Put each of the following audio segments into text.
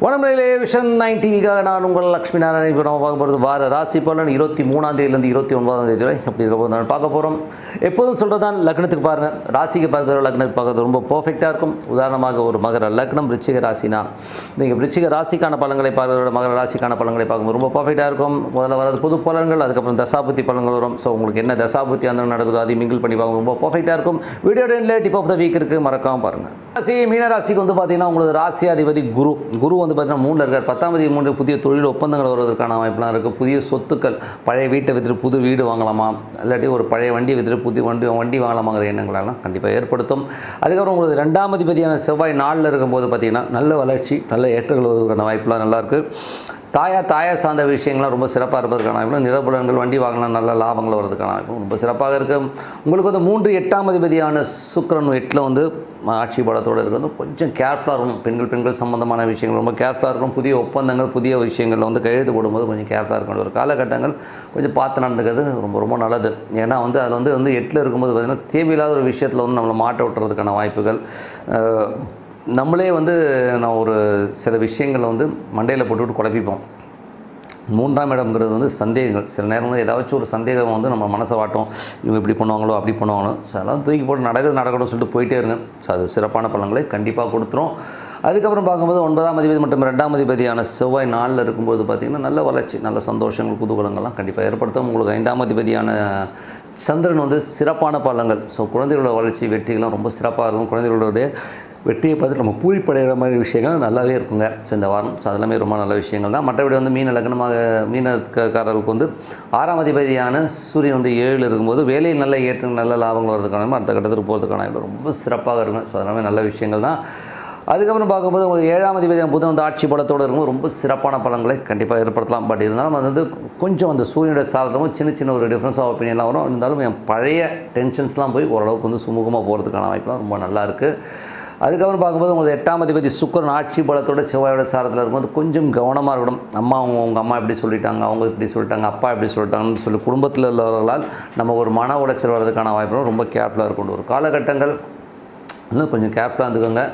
வனமுறையிலே vision nine டிவிக்காக நான் உங்கள் லக்ஷ்மி நாராயணன். இப்போ நம்ம பார்க்க போகிறது வார ராசி பலன். இருபத்தி மூணாம் தேதியிலேருந்து இருபத்தி ஒன்பதாம் தேதி வரை அப்படி இருக்க போது நான் பார்க்க போகிறோம் எப்போதும் சொல்கிறது தான் லக்னத்துக்கு பாருங்கள் ராசிக்கு பார்க்குற லக்னத்துக்கு பார்க்குறது ரொம்ப பர்ஃபெக்டாக இருக்கும். உதாரணமாக ஒரு மகர லக்னம் ரிச்சிக ராசினா. நீங்கள் ரிச்சிக ராசிக்கான பலன்களை பார்க்குறத மகர ராசிக்கான பலன்களை பார்க்கும்போது ரொம்ப பர்ஃபெக்டாக இருக்கும். முதல்ல வரது புது பலன்கள் அதுக்கப்புறம் தசாபுத்தி பலன்கள் வரும். ஸோ உங்களுக்கு என்ன தசாபுத்தி அந்த நடக்குதோ அதையும் மிங்கிள் பண்ணி பார்க்க ரொம்ப பர்ஃபெக்டாக இருக்கும். வீடியோ டென்ல டிப் ஆஃப் த வீக் இருக்குது மறக்காமல் பாருங்கள் ராசி மீன ராசிக்கு வந்து பார்த்தீங்கன்னா உங்களுக்கு ராசியாதிபதி குரு. குரு வந்து பார்த்தீங்கன்னா மூணில் இருக்கார். பத்தாம் தேதி மூன்று புதிய தொழில் ஒப்பந்தங்கள் வருவதற்கான வாய்ப்புலாம் இருக்குது புதிய சொத்துக்கள் பழைய வீட்டை விற்றுட்டு புது வீடு வாங்கலாமா? இல்லாட்டி ஒரு பழைய வண்டியை விற்றுட்டு புதிய வண்டி வண்டி வாங்கலாமாங்கிற எண்ணங்களெல்லாம் கண்டிப்பாக ஏற்படுத்தும். அதுக்கப்புறம் உங்களுக்கு ரெண்டாம் அதிபதியான செவ்வாய் நாளில் இருக்கும்போது பார்த்தீங்கன்னா நல்ல வளர்ச்சி நல்ல ஏற்றங்கள் வருவதற்கான வாய்ப்புலாம் நல்லாயிருக்கு தாயா தாயார் தாயார் சார்ந்த விஷயங்கள்லாம் ரொம்ப சிறப்பாக இருப்பதற்கான வாய்ப்பு நிலப்புலன்கள் வண்டி வாங்கின நல்ல லாபங்கள் வரதுக்கான வாய்ப்பு ரொம்ப சிறப்பாக இருக்குது உங்களுக்கு வந்து மூன்று எட்டாம் அதிபதியான சுக்கரன் எட்டில் வந்து ஆட்சி பலத்தோடு இருக்கிறது கொஞ்சம் கேர்ஃபுல்லாக இருக்கும் பெண்கள் பெண்கள் சம்மந்தமான விஷயங்கள் ரொம்ப கேர்ஃபுல்லாக இருக்கும் புதிய ஒப்பந்தங்கள் புதிய விஷயங்களில் வந்து கையெழுத்து போடும்போது கொஞ்சம் கேர்ஃபுல்லாக இருக்கும் ஒரு காலகட்டங்கள் கொஞ்சம் பார்த்து நடந்துக்கிறது ரொம்ப ரொம்ப நல்லது. ஏன்னா வந்து அதில் வந்து வந்து எட்டில் இருக்கும்போது பார்த்திங்கன்னா தேவையில்லாத ஒரு விஷயத்தில் வந்து நம்மளை மாட்ட விட்டுறதுக்கான வாய்ப்புகள் நம்மளே வந்து நான் ஒரு சில விஷயங்களை வந்து மண்டையில் போட்டுவிட்டு குழப்பிப்போம். மூன்றாம் இடம்ங்கிறது வந்து சந்தேகங்கள். சில நேரம் வந்து ஏதாச்சும் ஒரு சந்தேகம் வந்து நம்ம மனசை வாட்டும். இவங்க இப்படி பண்ணுவாங்களோ அப்படி பண்ணுவாங்களோ. ஸோ அதெல்லாம் தூக்கி போட்டு நடக்குது நடக்கணும்னு சொல்லிட்டு போயிட்டே இருங்க. ஸோ அது சிறப்பான பலன்களை கண்டிப்பாக கொடுத்துரும். அதுக்கப்புறம் பார்க்கும்போது ஒன்பதாம் அதிபதி மற்றும் ரெண்டாம் அதிபதியான செவ்வாய் நாளில் இருக்கும்போது பார்த்திங்கன்னா நல்ல வளர்ச்சி நல்ல சந்தோஷங்கள் குதூகலங்கள்லாம் கண்டிப்பாக ஏற்படுத்தும். உங்களுக்கு ஐந்தாம் அதிபதியான சந்திரன் வந்து சிறப்பான பலன்கள். ஸோ குழந்தைகளோட வளர்ச்சி வெற்றிகள்லாம் ரொம்ப சிறப்பாக இருக்கும். குழந்தைகளுடைய வெற்றியை பார்த்துட்டு நம்ம பூரிப்படைகிற மாதிரி விஷயங்கள் நல்லாவே இருக்குங்க. ஸோ இந்த வாரம் ஸோ அதெல்லாமே ரொம்ப நல்ல விஷயங்கள் தான். மற்றபடி வந்து மீன லக்னமாக மீனக்காரர்களுக்கு வந்து ஆறாம் அதிபதியான சூரியன் வந்து ஏழில் இருக்கும்போது வேலையில் நல்ல ஏற்றம் நல்ல லாபங்கள் வரதுக்கான அடுத்த கட்டத்துக்கு போகிறதுக்கான வாய்ப்பு ரொம்ப சிறப்பாக இருக்கும் ஸோ அதெல்லாமே நல்ல விஷயங்கள் தான். அதுக்கப்புறம் பார்க்கும்போது உங்களுக்கு ஏழாம் அதிபதியான புதன் வந்து ஆட்சி பலத்தோடு இருக்கும்போது ரொம்ப சிறப்பான பலங்களை கண்டிப்பாக ஏற்படுத்தலாம். பட் இருந்தாலும் அது வந்து கொஞ்சம் அந்த சூரியனுடைய சாதனமும் சின்ன சின்ன ஒரு டிஃப்ரென்ஸ் ஆஃப் ஒப்பீனியன்லாம் வரும். இருந்தாலும் என் பழைய டென்ஷன்ஸ்லாம் போய் ஓரளவுக்கு வந்து சுமூகமாக போகிறதுக்கான வாய்ப்புலாம் ரொம்ப நல்லா இருக்குது அதுக்கப்புறம் பார்க்கும்போது உங்களுக்கு எட்டாம் அதிபதி சுக்கரன் ஆட்சி பலத்தோட செவ்வாயோட சாரத்தில் இருக்கும்போது கொஞ்சம் கவனமாக இருக்கணும். அம்மா அவங்க உங்கள் அம்மா இப்படி சொல்லிட்டாங்க அவங்க இப்படி சொல்லிட்டாங்க அப்பா இப்படி சொல்லிட்டாங்கன்னு சொல்லி குடும்பத்தில் உள்ளவர்களால் நம்ம ஒரு மன உளைச்சல் வர்றதுக்கான வாய்ப்பு ரொம்ப கேர்ஃபுல்லாக இருக்கணும் ஒரு காலகட்டங்கள் இன்னும் கொஞ்சம் கேர்ஃபுல்லாக இருந்துக்கோங்க.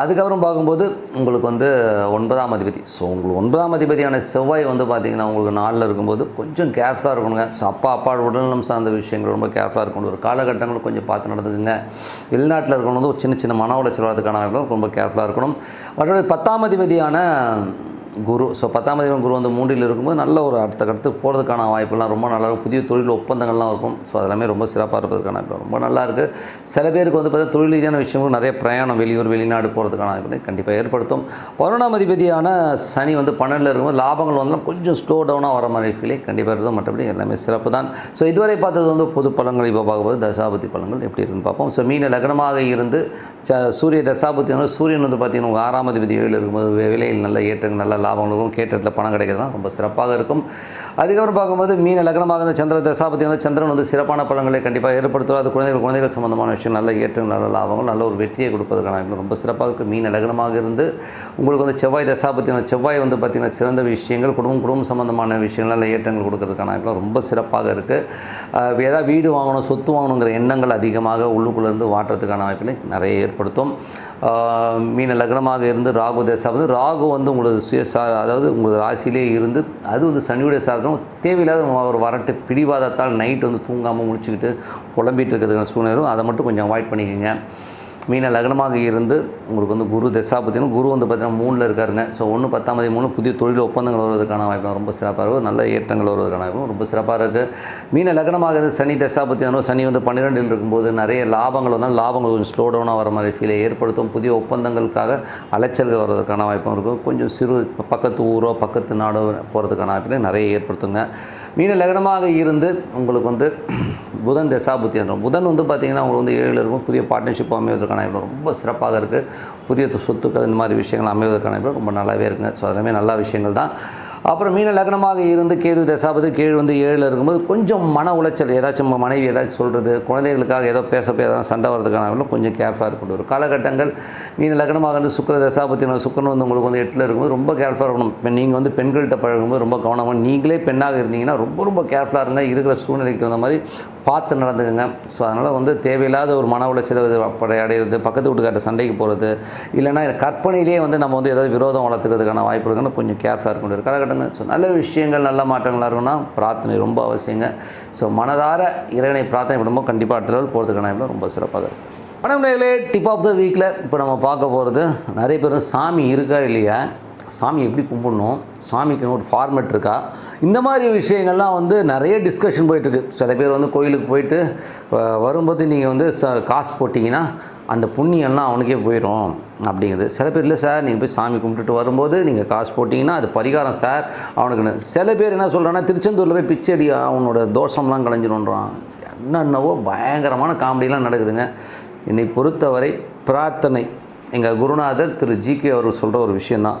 அதுக்கப்புறம் பார்க்கும்போது உங்களுக்கு வந்து ஒன்பதாம் அதிபதி. ஸோ உங்களுக்கு ஒன்பதாம் அதிபதியான செவ்வாய் வந்து பார்த்திங்கன்னா உங்களுக்கு நாளில் இருக்கும்போது கொஞ்சம் கேர்ஃபுல்லாக இருக்கணுங்க. ஸோ அப்பா அப்பா உடல்நலம் சார்ந்த விஷயங்கள் ரொம்ப கேர்ஃபுல்லாக இருக்கணும். ஒரு காலகட்டங்கள் கொஞ்சம் பார்த்து நடந்துக்குங்க. வெளிநாட்டில் இருக்கணும் வந்து ஒரு சின்ன சின்ன மன உளைச்சல் வரதுக்கான ரொம்ப கேர்ஃபுல்லாக இருக்கணும். மற்றபடி பத்தாம் அதிபதியான குரு ஸோ பத்தாம் தேவன் குரு வந்து மூன்றில் இருக்கும்போது நல்ல ஒரு அடுத்த கடுத்து போகிறதுக்கான வாய்ப்புலாம் ரொம்ப நல்லா இருக்கும். புதிய தொழில் ஒப்பந்தங்கள்லாம் இருக்கும். ஸோ அதெல்லாமே ரொம்ப சிறப்பாக இருப்பதற்கான வாய்ப்பு ரொம்ப நல்லா இருக்குது சில பேருக்கு வந்து பார்த்தா தொழில் ரீதியான விஷயங்களும் நிறைய பிரயாணம் வெளியூர் வெளிநாடு போகிறதுக்கான வாய்ப்பு கண்டிப்பாக ஏற்படுத்தும். பன்னெண்டாம் அதிபதியான சனி வந்து பன்னெண்டில் இருக்கும்போது லாபங்கள் வந்து கொஞ்சம் ஸ்லோ டவுனாக வர மாதிரி ஃபீலே கண்டிப்பாக இருக்கும் மற்றபடி எல்லாமே சிறப்பு தான். ஸோ இதுவரை பார்த்தது வந்து பொது பழங்கள் இப்போ பார்க்கும்போது தசாபதி பழங்கள் எப்படி இருக்குன்னு பார்ப்போம். ஸோ மீன லக்னமாக இருந்து ச சூரிய தசாபதி வந்து சூரியன் வந்து பார்த்தீங்கன்னா உங்கள் ஆறாம் அதிபதி ஏழில் இருக்கும்போது வேலையில் விலையில் நல்ல ஏற்றங்கள் நல்ல லாபங்களுக்கும் கேட்ட இடத்துல பணம் கிடைக்கிறதுலாம் ரொம்ப சிறப்பாக இருக்கும். அதுக்கப்புறம் பார்க்கும்போது மீன லக்னமாக இருந்த சந்திர தசாபதி வந்து சந்திரன் வந்து சிறப்பான பலன்களை கண்டிப்பாக ஏற்படுத்துவார். அது குழந்தைகள் குழந்தைகள் சம்பந்தமான விஷயம் நல்ல ஏற்றங்கள் நல்ல லாபங்கள் நல்ல ஒரு வெற்றியை கொடுப்பதற்கான ரொம்ப சிறப்பாக இருக்குது மீன லக்னமாக இருந்து உங்களுக்கு வந்து செவ்வாய் தசாபதி செவ்வாய் வந்து பார்த்திங்கன்னா சிறந்த விஷயங்கள் குடும்பம் குடும்பம் சம்பந்தமான விஷயங்கள் நல்ல ஏற்றங்கள் கொடுக்கறதுக்கான வாய்ப்புலாம் ரொம்ப சிறப்பாக இருக்குது ஏதாவது வீடு வாங்கணும் சொத்து வாங்கணுங்கிற எண்ணங்கள் அதிகமாக உள்ளுக்குள்ளே இருந்து வாட்டுறதுக்கான வாய்ப்புகளை நிறைய ஏற்படுத்தும். மீன லக்னமாக இருந்து ராகு தசாவது ராகு வந்து உங்களது சுயசா அதாவது உங்களது ராசியிலே இருந்து அது வந்து சனியுடைய சாதனம் தேவையில்லாத ஒரு வரட்டு பிடிவாதத்தால் நைட் வந்து தூங்காமல் முடிச்சுக்கிட்டு புலம்பிகிட்டு இருக்கிறதுக்கான சூழ்நிலை அதை மட்டும் கொஞ்சம் அவாய்ட் பண்ணிக்கோங்க. மீன லக்னமாக இருந்து உங்களுக்கு வந்து குரு தசா பார்த்தீங்கன்னா குரு வந்து பார்த்தீங்கன்னா மூணில் இருக்காருங்க. ஸோ ஒன்று பத்தாம் தேதி மூணு புதிய தொழில் ஒப்பந்தங்கள் வருவதற்கான வாய்ப்பு ரொம்ப சிறப்பாக இருக்கும் நல்ல ஏற்றங்கள் வருவதற்கான வாய்ப்பு ரொம்ப சிறப்பாக இருக்குது மீன லக்னமாக இருந்து சனி தசா பார்த்தீங்கன்னா சனி வந்து பன்னிரெண்டில் இருக்கும்போது நிறைய லாபங்கள் வந்தால் லாபங்கள் கொஞ்சம் ஸ்லோ டவுனாக வர மாதிரி ஃபீலை ஏற்படுத்தும். புதிய ஒப்பந்தங்களுக்காக அலைச்சல்கள் வர்றதுக்கான வாய்ப்பும் இருக்கும் கொஞ்சம் சிறு பக்கத்து ஊரோ பக்கத்து நாடோ போகிறதுக்கான வாய்ப்புகளை நிறைய ஏற்படுத்துங்க. மீன லக்னமாக இருந்து உங்களுக்கு வந்து புதன் தசாபுத்தி அந்த புதன் வந்து பார்த்திங்கன்னா உங்களுக்கு வந்து ஏழில் இருக்கும். புதிய பார்ட்னர்ஷிப் அமைவதற்கான வாய்ப்பு ரொம்ப சிறப்பாக இருக்குது புதிய சொத்துக்கள் இந்த மாதிரி விஷயங்கள் அமைவதற்கான வாய்ப்பு ரொம்ப நல்லாவே இருக்குங்க. ஸோ அதெல்லாமே நல்ல விஷயங்கள் தான். அப்புறம் மீன லக்னமாக இருந்து கேது தசாபதி கீழ் வந்து ஏழில் இருக்கும்போது கொஞ்சம் மன உளைச்சல் ஏதாச்சும் நம்ம மனைவி ஏதாச்சும் சொல்கிறது குழந்தைகளுக்காக ஏதோ பேச ஏதாவது சண்டை வரதுக்கான கொஞ்சம் கேர்ஃபுல்லாக இருக்கணும். ஒரு காலகட்டங்கள் மீன லக்னமாக இருந்து சுக்கர தசாபதி சுக்கரன் வந்து உங்களுக்கு வந்து எட்டில் இருக்கும்போது ரொம்ப கேர்ஃபுல்லாக இருக்கணும். இப்போ நீங்கள் வந்து பெண்கள்கிட்ட பழகும்போது ரொம்ப கவனமாக நீங்களே பெண்ணாக இருந்தீங்கன்னா ரொம்ப ரொம்ப கேர்ஃபுல்லாக இருங்க. இருக்கிற சூழ்நிலைக்கு தகுந்த மாதிரி பார்த்து நடந்துக்கங்க. ஸோ அதனால் வந்து தேவையில்லாத ஒரு மன உளைச்சல் இது அப்படி அடையிறது பக்கத்து வீட்டுக்கார்ட்ட சண்டைக்கு போகிறது இல்லைன்னா கற்பனையிலேயே வந்து நம்ம வந்து ஏதாவது விரோதம் வளர்த்துக்கிறதுக்கான வாய்ப்பு இருக்குன்னு கொஞ்சம் கேர்ஃபுல்லாக இருக்க முடியாது காலகட்டங்கள் ஸோ நல்ல விஷயங்கள் நல்ல மாற்றங்களாக இருக்குன்னா பிரார்த்தனை ரொம்ப அவசியங்க. ஸோ மனதார இறைவனை பிரார்த்தனை பண்ணும்போது கண்டிப்பாக அடுத்த லெவல் போகிறதுக்கான ரொம்ப சிறப்பாக இருக்கும். வணக்கங்களே டிப் ஆஃப் த வீக்கில் இப்போ நம்ம பார்க்க போகிறது நிறைய பேர் சாமி இருக்கா இல்லையா? சாமி எப்படி கும்பிடணும்? சாமிக்குன்னு ஒரு ஃபார்மெட் இருக்கா? இந்த மாதிரி விஷயங்கள்லாம் வந்து நிறைய டிஸ்கஷன் போயிட்டுருக்கு. சில பேர் வந்து கோயிலுக்கு போயிட்டு வரும்போது நீங்கள் வந்து ச காசு போட்டிங்கன்னா அந்த புண்ணியம்லாம் அவனுக்கே போயிடும் அப்படிங்கிறது சில பேர் இல்லை சார் நீங்கள் போய் சாமி கும்பிட்டுட்டு வரும்போது நீங்கள் காசு போட்டிங்கன்னா அது பரிகாரம் சார் அவனுக்குன்னு. சில பேர் என்ன சொல்கிறான்னா திருச்செந்தூரில் போய் பிச்சை அடி அவனோட தோஷம்லாம் கலைஞ்சிடும்ன்றான் என்னென்னவோ பயங்கரமான காமெடிலாம் நடக்குதுங்க. என்னை பொறுத்தவரை பிரார்த்தனை. எங்கள் குருநாதர் திரு ஜிகே அவர்கள் சொல்கிற ஒரு விஷயந்தான்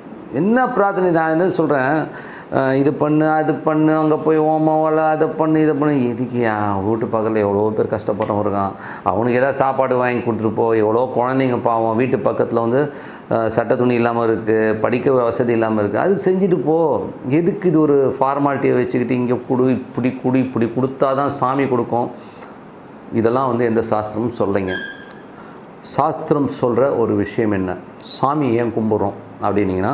என்ன பிரார்த்தனை? நான் என்ன சொல்கிறேன் இது பண்ணு அது பண்ணு அங்கே போய் ஓமாவில் அதை பண்ணு இதை பண்ணு. எதுக்கு வீட்டு பக்கத்தில் எவ்வளோ பேர் கஷ்டப்படுறவன் இருக்கான்? அவனுக்கு எதாவது சாப்பாடு வாங்கி கொடுத்துட்டு போ. எவ்வளோ குழந்தைங்க பாவம். வீட்டு பக்கத்தில் வந்து சட்ட சட்டை துணி இல்லாமல் இருக்குது படிக்க வசதி இல்லாமல் இருக்குது அது செஞ்சுட்டு போ. எதுக்கு இது ஒரு ஃபார்மாலிட்டியை வச்சுக்கிட்டு இங்கே குடு இப்படி குடு இப்படி கொடுத்தா தான் சாமி கொடுக்கும்? இதெல்லாம் வந்து எந்த சாஸ்திரமும் சொல்கிறீங்க சாஸ்திரம் சொல்கிற ஒரு விஷயம் என்ன? சாமி ஏன் கும்பிட்றோம்? அப்படின்னீங்கன்னா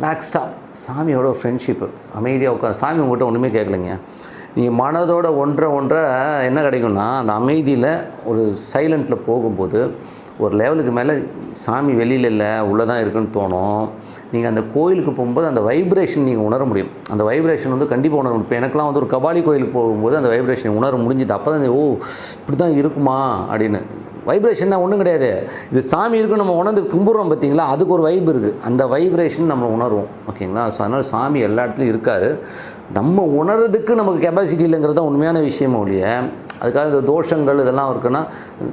ரிலாக்ஸ்டாக சாமியோட ஃப்ரெண்ட்ஷிப்பு அமைதியாக உட்காந்து சாமி உங்கள்கிட்ட ஒன்றுமே கேட்கலைங்க. நீங்கள் மனதோட ஒன்றை ஒன்றை என்ன கிடைக்கும்னா அந்த அமைதியில் ஒரு சைலண்ட்டில் போகும்போது ஒரு லெவலுக்கு மேலே சாமி வெளியில் இல்லை உள்ளே தான் இருக்குன்னு தோணும். நீங்கள் அந்த கோயிலுக்கு போகும்போது அந்த வைப்ரேஷன் நீங்கள் உணர முடியும். அந்த வைப்ரேஷன் வந்து கண்டிப்பாக உணர முடியும். இப்போ எனக்குலாம் வந்து ஒரு கபாலி கோயிலுக்கு போகும்போது அந்த வைப்ரேஷன் உணர முடிஞ்சுது. அப்போ தான் ஓ இப்படி தான் இருக்குமா அப்படின்னு. வைப்ரேஷன்னா ஒன்றும் கிடையாது. இது சாமி இருக்கும் நம்ம உணர்ந்து கும்பிட்றோம் பார்த்தீங்களா? அதுக்கு ஒரு வைப் இருக்குது அந்த வைப்ரேஷன் நம்ம உணர்வோம். ஓகேங்களா? ஸோ அதனால் சாமி எல்லா இடத்துலையும் இருக்கார். நம்ம உணர்றதுக்கு நமக்கு கெப்பாசிட்டி இல்லைங்கிறது தான் உண்மையான விஷயம் ஒழிய அதுக்காக இந்த தோஷங்கள் இதெல்லாம் இருக்குன்னா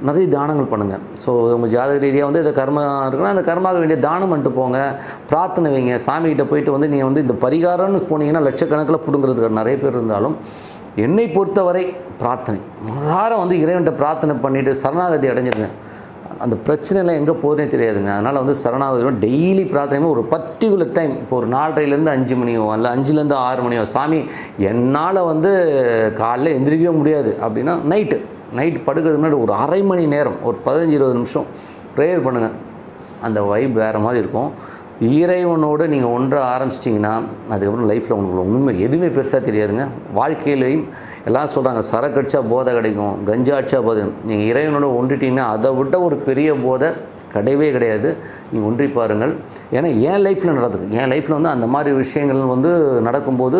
நிறைய தானங்கள் பண்ணுங்கள் ஸோ உங்கள் ஜாதக ரீதியாக வந்து இந்த கர்மா இருக்குன்னா அந்த கர்மாக வேண்டிய தானம் பண்ணிட்டு போங்க. பிரார்த்தனை வைங்க. சாமிகிட்ட போயிட்டு வந்து நீங்கள் வந்து இந்த பரிகாரம்னு போனீங்கன்னா லட்சக்கணக்கில் பிடுங்கிறதுக்கு நிறைய பேர் இருந்தாலும் என்னை பொறுத்தவரை பிரார்த்தனை. மனதார வந்து இறைவன்கிட்ட பிரார்த்தனை பண்ணிவிட்டு சரணாகதி அடைஞ்சிருங்க. அந்த பிரச்சனைலாம் எங்கே போகிறதே தெரியாதுங்க. அதனால் வந்து சரணாகதி டெய்லி பிரார்த்தனை ஒரு பர்டிகுலர் டைம் இப்போ ஒரு நாலரைலேருந்து அஞ்சு மணியோ இல்லை அஞ்சுலேருந்து ஆறு மணியோ சாமி என்னால் வந்து காலைல எந்திரிக்கவே முடியாது. அப்படின்னா நைட்டு நைட் படுக்கிறதுக்கு முன்னாடி ஒரு அரை மணி நேரம் ஒரு பதினஞ்சு இருபது நிமிஷம் ப்ரேயர் பண்ணுங்கள் அந்த வைப் வேறு மாதிரி இருக்கும். இறைவனோடு நீங்கள் ஒன்றாக ஆரம்பிச்சிட்டிங்கன்னா அதுக்கப்புறம் லைஃப்பில் உங்களுக்கு உண்மை எதுவுமே பெருசாக தெரியாதுங்க. வாழ்க்கையிலையும் எல்லாம் சொல்கிறாங்க சரக்கு அடித்தா போதை கிடைக்கும் கஞ்சா அடிச்சா போதை நீங்கள் இறைவனோட ஒன்றிட்டீங்கன்னா அதை விட ஒரு பெரிய போதை கிடையவே கிடையாது. நீங்கள் ஒன்றி பாருங்கள். ஏன்னா என் லைஃப்பில் நடந்திருக்கு. என் லைஃப்பில் வந்து அந்த மாதிரி விஷயங்கள் வந்து நடக்கும்போது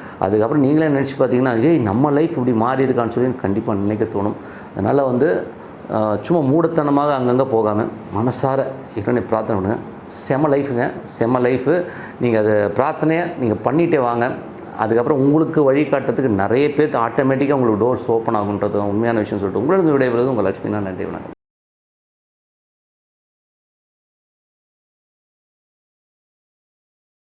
அதுக்கப்புறம் நீங்களே நினச்சி பார்த்தீங்கன்னா ஏய் நம்ம லைஃப் இப்படி மாறி இருக்கான்னு சொல்லி கண்டிப்பாக நினைக்க தோணும். அதனால் வந்து சும்மா மூடத்தனமாக அங்கங்கே போகாமல் மனசார இறைவனை பிரார்த்தனை பண்ணுங்க. செம லைஃபுங்க செம லைஃபு நீங்கள் அதை பிரார்த்தனையை நீங்கள் பண்ணிகிட்டே வாங்க. அதுக்கப்புறம் உங்களுக்கு வழிகாட்டுறதுக்கு நிறைய பேர் ஆட்டோமேட்டிக்காக உங்களுக்கு டோர்ஸ் ஓப்பன் ஆகுன்றது உண்மையான விஷயம் சொல்லிட்டு உங்களுக்கு விடைபெறுவது உங்கள் லட்சுமி. நான் நன்றி வணக்கம்.